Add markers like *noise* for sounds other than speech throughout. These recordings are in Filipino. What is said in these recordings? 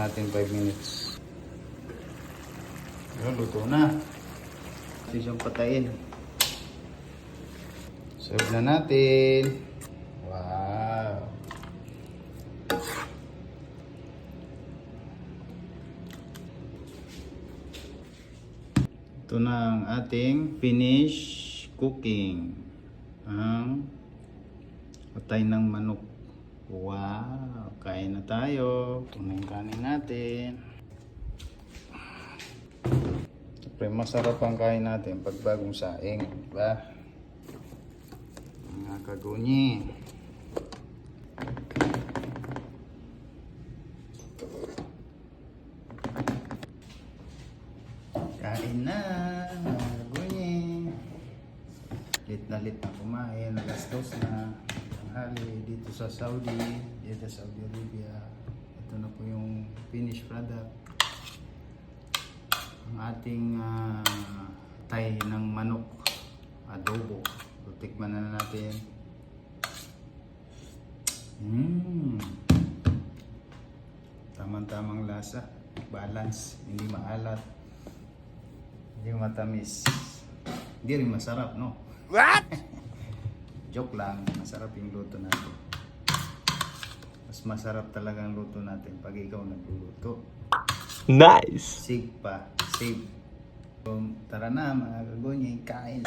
Natin 5 minutes. Yun, luto na. Ito siyang patayin. Serve na natin. Wow. Ito na ang ating finish cooking. Ang patay ng manok. Wow! Kain na tayo. Yung kanin natin. Siyempre, masarap ang kain natin pag bagong saing. Diba? Mga kagunyi. Kain na, mga kagunyi. Lit na lit na kumain, nagastos na tanghali dito sa Saudi, dito sa Saudi Arabia. Ito na po yung finished product. Ang ating ah, tay ng manok, adobo. So, tikman na natin. Mmm. Tamang-tamang lasa. Balance. Hindi maalat. Hindi matamis. Hindi rin masarap, no? What? *laughs* Joke lang, masarap yung luto natin. Mas masarap talaga ang luto natin pag ikaw nagluluto. Nice. Sig pa, sig. So, tara na mga kagonya, kain.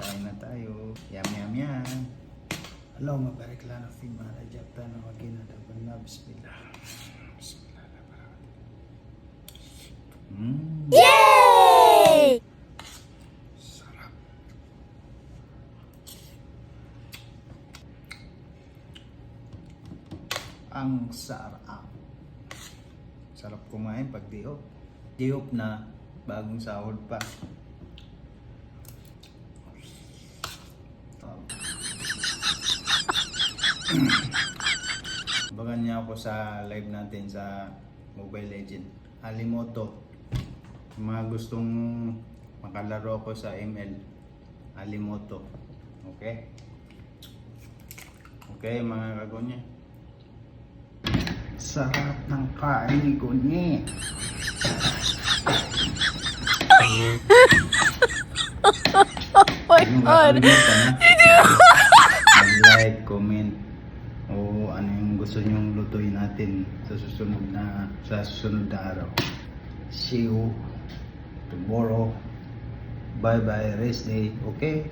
kain na tayo. Yum, yum, yum. Allahumma barik lana fi ma rajabtana wa qina adhaban Bismillah. Bismillah. Mm. Yay! Sarap. Ang sarap. Sarap kumain pag diop. Diop na bagong sahod pa. Bagan niya ako sa live natin sa Mobile Legend. Alimoto. Mga gustong makalaro ko sa ML. Alimoto. Okay? Okay, mga kagonya. Sarap ng kain ko ni. *laughs* Oh my God! *laughs* Mag-like, comment, o ano yung gusto nyong lutuin natin sa susunod na sa susunod na araw. See you tomorrow. Bye bye, rest day. Okay?